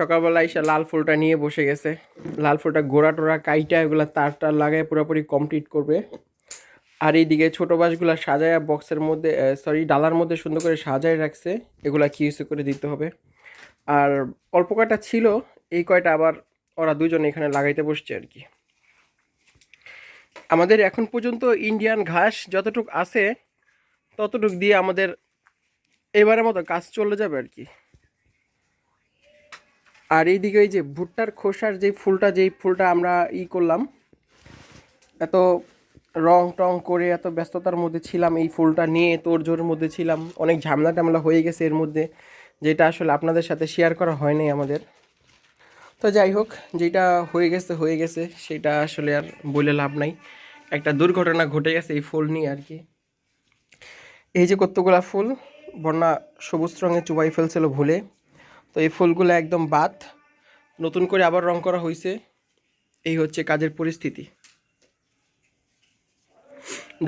সকালবেলা এসে লাল ফুলটা নিয়ে বসে গেছে। লাল ফুলটা গোড়া টোড়া কাইটা, এগুলা তার টার লাগায় পুরোপুরি কমপ্লিট করবে। আর এইদিকে ছোটো বাসগুলো সাজায় বক্সের মধ্যে সরি ডালার মধ্যে সুন্দর করে সাজায় রাখছে। এগুলা কি ইউজ করে দিতে হবে। আর অল্প কয়টা ছিল, এই কয়টা আবার ওরা দুজন এখানে লাগাইতে বসছে আর কি। আমাদের এখন পর্যন্ত ইন্ডিয়ান ঘাস যতটুক আছে, ততটুক দিয়ে আমাদের এবারের মতো কাজ চলে যাবে আর কি। আর এইদিকে ওই যে ভুট্টার খোসার যে ফুলটা, যেই ফুলটা আমরা ই করলাম, এত রং টং করে এত ব্যস্ততার মধ্যে ছিলাম এই ফুলটা নিয়ে তোর জোর মধ্যে ছিলাম। অনেক ঝামেলা টামলা হয়ে গেছে এর মধ্যে, যেটা আসলে আপনাদের সাথে শেয়ার করা হয় নাই আমাদের। তো যাই হোক, যেটা হয়ে গেছে হয়ে গেছে, সেটা আসলে আর বলে লাভ নাই। একটা দুর্ঘটনা ঘটে গেছে এই ফুল নিয়ে আর কি। এই যে কতগুলা ফুল, বন্যা সবুজ রঙে চুবাই ফেলছিল ভুলে। তো এই ফুলগুলো একদম বাদ। নতুন করে আবার রং করা হয়েছে এই হচ্ছে কাজের পরিস্থিতি।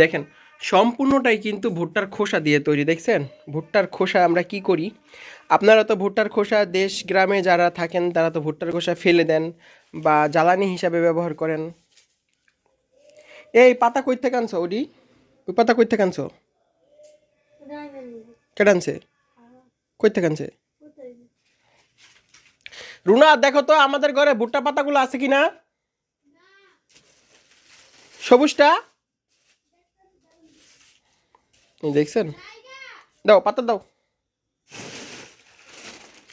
দেখেন সম্পূর্ণটাই কিন্তু ভুট্টার খোসা দিয়ে তৈরি দেখছেন? ভুট্টার খোসা আমরা কি করি? আপনারা তো ভুট্টার খোসা দেশ গ্রামে যারা থাকেন তারা তো ভুট্টার খোসা ফেলে দেন বা জ্বালানি হিসাবে ব্যবহার করেন। এই পাতা কই থেকে আনছো ওডি? ওই পাতা কই থেকে আনছো? কেটে আনছে? কই থেকে আনছে? রুনা দেখো তো আমাদের ঘরে ভুট্টা পাতাগুলো আছে কি না সবুজটা দেখছেন? দাও পাতা দাও।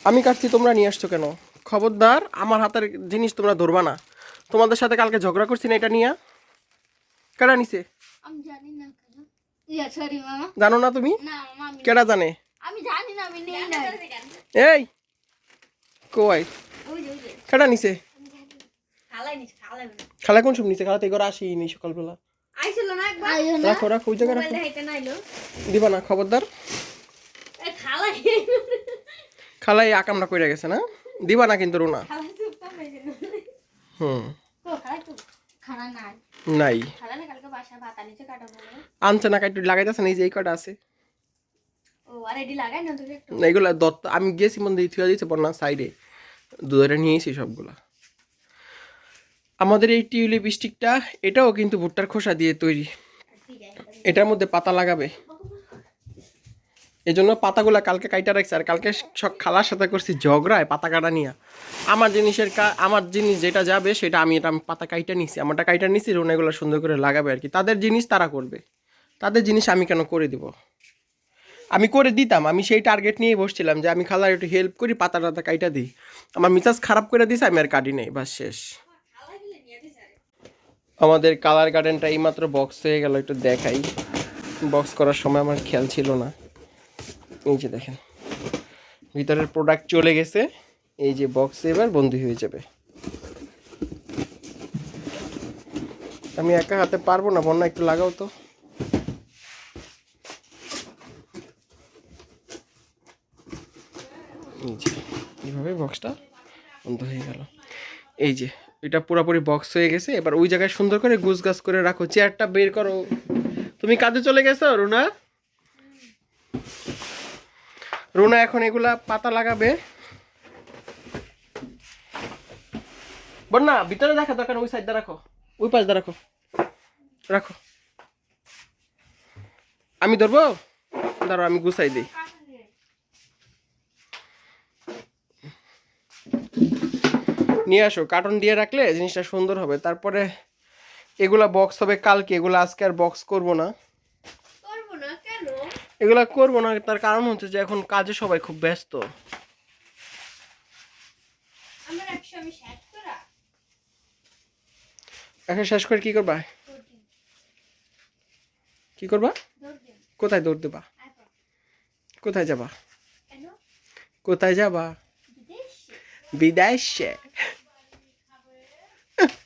আমি কাটছি তোমরা নিয়ে আসছো কেন? খবরদার আমার হাতের জিনিস তোমরা ধরবা না। তোমাদের সাথে কালকে ঝগড়া করছি না এটা নিয়ে। কেডা নিছে? আমি জানি না কেন ইয়া সরি মামা। জানো না তুমি? না মামা কেডা জানে। আমি জানি না আমি নেই না এই! কই? ওই নিছে। খালা কোন সব নিছে? খালা তো এগোর সকালবেলা। আইছিল না একবার রাখো রাখো ওই জায়গায় রাখো। দিবা না খবরদার। এ খালাই খালাই আকামটা কইরা গেছে না? দিবা না কিন্তু রুনা। হুম। নাই। আনিছে কাটা না কাটু লাগাইতেছে না এই যে এই কটা আছে? এগুলা দত্ত আমি গেছি মন্দির থুয়া দিয়েছে বন্যা সাইডে। দুধরে নিয়েছি সবগুলা। আমাদের এই টিউলিপ স্টিকটা, এটাও কিন্তু ভুট্টার খোসা দিয়ে তৈরি। এটার মধ্যে পাতা লাগাবে। এই জন্য পাতাগুলা কালকে কাইটা রাখছে, আর কালকে সব খালার সাথে করছি ঝগড়ায় পাতা কাটা নিয়ে। আমার জিনিসের কা আমার জিনিস যেটা যাবে, সেটা আমি এটা পাতা কাইটা নিছি। আমারটা কাইটা নিছি, রোনা এগুলো সুন্দর করে লাগাবে আর কি। তাদের জিনিস তারা করবে। তাদের জিনিস আমি কেন করে দিব? আমি করে দিতাম, আমি সেই টার্গেট নিয়েই বসছিলাম যে আমি খালার একটু হেল্প করি, পাতা টাতা কাইটা দিই। আমার মিসাজ খারাপ করে দিছে, আমি আর কাটি নেই, বাস শেষ। আমাদের কালার গার্ডেনটা এইমাত্র বক্স হয়ে গেল, একটু দেখাই। বক্স করার সময় আমার খেয়াল ছিল না। এই যে দেখেন, ভিতরের প্রোডাক্ট চলে গেছে। এই যে বক্সে এবার বন্দি হয়ে যাবে। আমি একা হাতে পারব না, বন্যা একটু লাগাও তো। যে এইভাবে বক্সটা বন্ধ হয়ে গেল। এই যে, এটা পুরোপুরি বক্স হয়ে গেছে। এবার ওই জায়গায় সুন্দর করে গুছ গাছ করে রাখো চেয়ারটা বের করো। তুমি কাজে চলে গেছো, রুনা? রুনা, এখন এগুলা পাতা লাগাবে। বন্যা, ভিতরে দেখা দরকার, ওই সাইডটা রাখো। ওই পাশটা রাখো। রাখো। আমি ধরবো? ধরো আমি গুছাই দিই। নিয়ে আসো কার্টন দিয়ে রাখলে জিনিসটা সুন্দর হবে। তারপরে এগুলা বক্স হবে কালকে এগুলো আজকে আর বক্স করব না। করব না কেন? এগুলা করব না তার কারণ হচ্ছে যে এখন কাজে সবাই খুব ব্যস্ত। এখন শেষ করে কি করবা? কি করবা? কোথায় দৌড় দেবা? কোথায় যাবা? কোথায় যাবা? বিদেশে।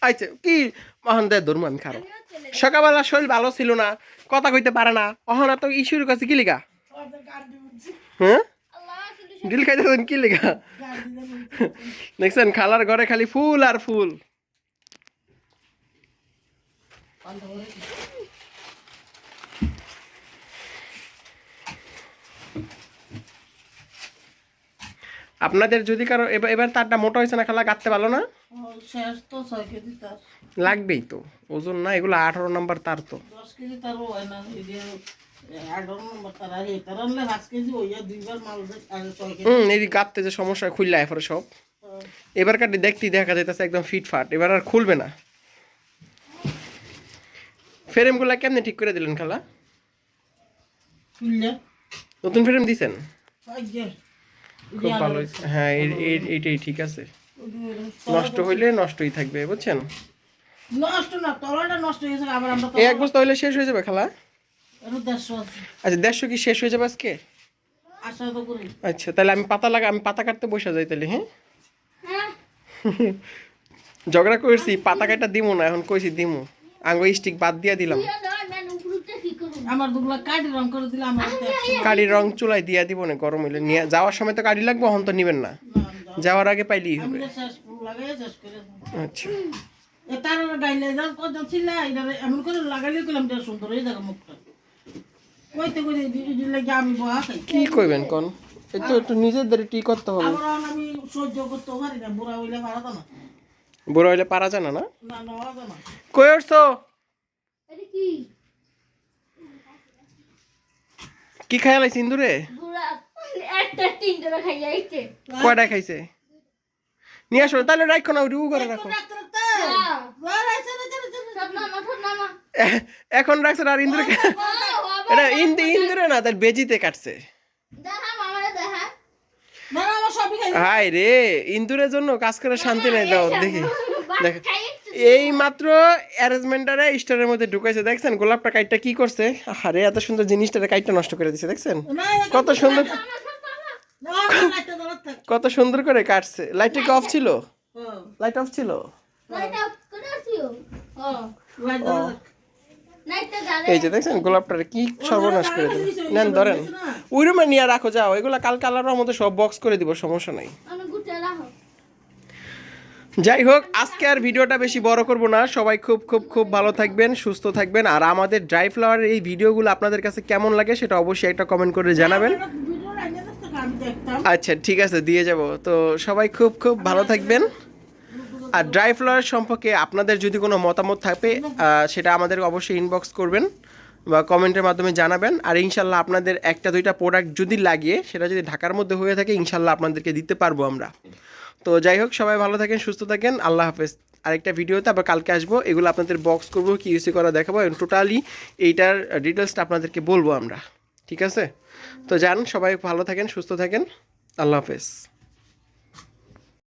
আচ্ছা কি মহান দেয় ধর্ম আমি খারাপ সকালবেলা শরীর ভালো ছিল না, কথা কইতে পারে না। অহনা তো ইস্যুর কাছে কি লিগা? হ্যাঁ? ডিল খাইতেছেন কি লিগা? দেখছেন, খালার ঘরে খালি ফুল আর ফুল। আপনাদের যদি কারও এবার তারটা মোটা হয়েছে না খালা গাঁততে পারল না? লাগবেই তো ওজন না এগুলো আঠারো নম্বর তার তো। হুম এই গাঁততে যে সমস্যা খুললে এরপরে সব। এবার কাটি দেখতেই দেখা যাইতেছে একদম ফিটফাট এবার আর খুলবে না। ফ্রেমগুলা কেমনে ঠিক করে দিলেন খালা? নতুন ফ্রেম দিছেন? খুব ভালো। হ্যাঁ এই- এই- এইটাই ঠিক আছে। নষ্ট হইলে নষ্টই থাকবে বুঝছেন? নষ্ট না তলাটা নষ্ট হয়েছে আবার আমরা এই এক বস্তা হইলে শেষ হয়ে যাবে খালা? আচ্ছা দেড়শো কি শেষ হয়ে যাবে আজকে? আশা তো করি। আচ্ছা তাহলে আমি পাতা লাগা আমি পাতা কাটতে বসে যাই তাহলে হ্যাঁ? হ্যাঁ। ঝগড়া করছি পাতা কাটা দিমু না এখন কইছি দিমু। আঙ্গো স্টিক বাদ দিয়া দিলাম তুইও নয় ম্যান উপরুতে কি করুন আমার দুগুলা কাটি রং করে দিলে আমার রং চুলাই দিয়া দিব না গরম হইলে। নিয়ে যাওয়ার সময় তো কালি লাগবে হন তো নিবেন না। যাওয়ার আগে পাইলেই হবে। আচ্ছা। এ তার গাইলে যাও কত ছিল এমন করে লাগাইলে গেলাম সুন্দর হয়ে যাবে মুখটা। কইতে কইতে দিলে কি আমি বহা কি কইবেন কোন? একটু একটু নিজেদের টি করতে হবে। আমি সহ্য করতে পারি না বুড়া হইলে পারা না। বড় হইলে পারা জানা না না? না কই উঠছো? কি? কি খাই যাইছে কয়টা খাইছে? নিয়ে আসো তাহলে রাখো না রু করে রাখো। হ্যাঁ। এখন রাখছো আর ইন্দুরে ও বাবা এটা ইন্দু ইন্দুরে না তার বেজিতে কাটছে। হাই রে ইন্দুরের জন্য কাজ করে শান্তি নেই দাও দেখি। দেখ। এই মাত্র অ্যারেঞ্জমেন্টারে স্টোরের মধ্যে ঢুকাইছে দেখছেন? গোলাপটা কাইটটা কি করছে? আরে এত সুন্দর জিনিসটারে কাইটটা নষ্ট করে দিছে দেখছেন? কত সুন্দর কত সুন্দর করে কাটছে। লাইটটা কি অফ ছিল? হ্যাঁ লাইট অফ ছিল? এই যে দেখছেন? গোলাপটারে কি সর্বনাশ করে দিল। নেন ধরেন। ওই রুমে নিয়ে রাখো যাও। এগুলা কাল কালারের মধ্যে সব বক্স করে দিব সমস্যা নাই। যাই হোক, আজকে আর ভিডিওটা বেশি বড় করব না। সবাই খুব খুব খুব ভালো থাকবেন, সুস্থ থাকবেন। আর আমাদের ড্রাই ফ্লাওয়ারের এই ভিডিওগুলো আপনাদের কাছে কেমন লাগে সেটা অবশ্যই একটা কমেন্ট করে জানাবেন। আচ্ছা ঠিক আছে, দিয়ে যাব। তো সবাই খুব খুব ভালো থাকবেন। আর ড্রাই ফ্লাওয়ার সম্পর্কে আপনাদের যদি কোনো মতামত থাকে সেটা আমাদের অবশ্যই ইনবক্স করবেন বা কমেন্টের মাধ্যমে জানাবেন। আর ইনশাল্লাহ আপনাদের একটা দুইটা প্রোডাক্ট যদি লাগিয়ে সেটা যদি ঢাকার মধ্যে হয়ে থাকে, ইনশাল্লাহ আপনাদেরকে দিতে পারব আমরা। তো যাই হোক, সবাই ভালো থাকেন, সুস্থ থাকেন। আল্লাহ হাফেজ। আরেকটা ভিডিওতে আবার কালকে আসব। এগুলো আপনাদের বক্স করব, কি ইউসি করা দেখাবো, এবং টোটালি এইটার ডিটেলসটা আপনাদেরকে বলব আমরা। ঠিক আছে? তো যান, সবাই ভালো থাকেন, সুস্থ থাকেন। আল্লাহ হাফেজ।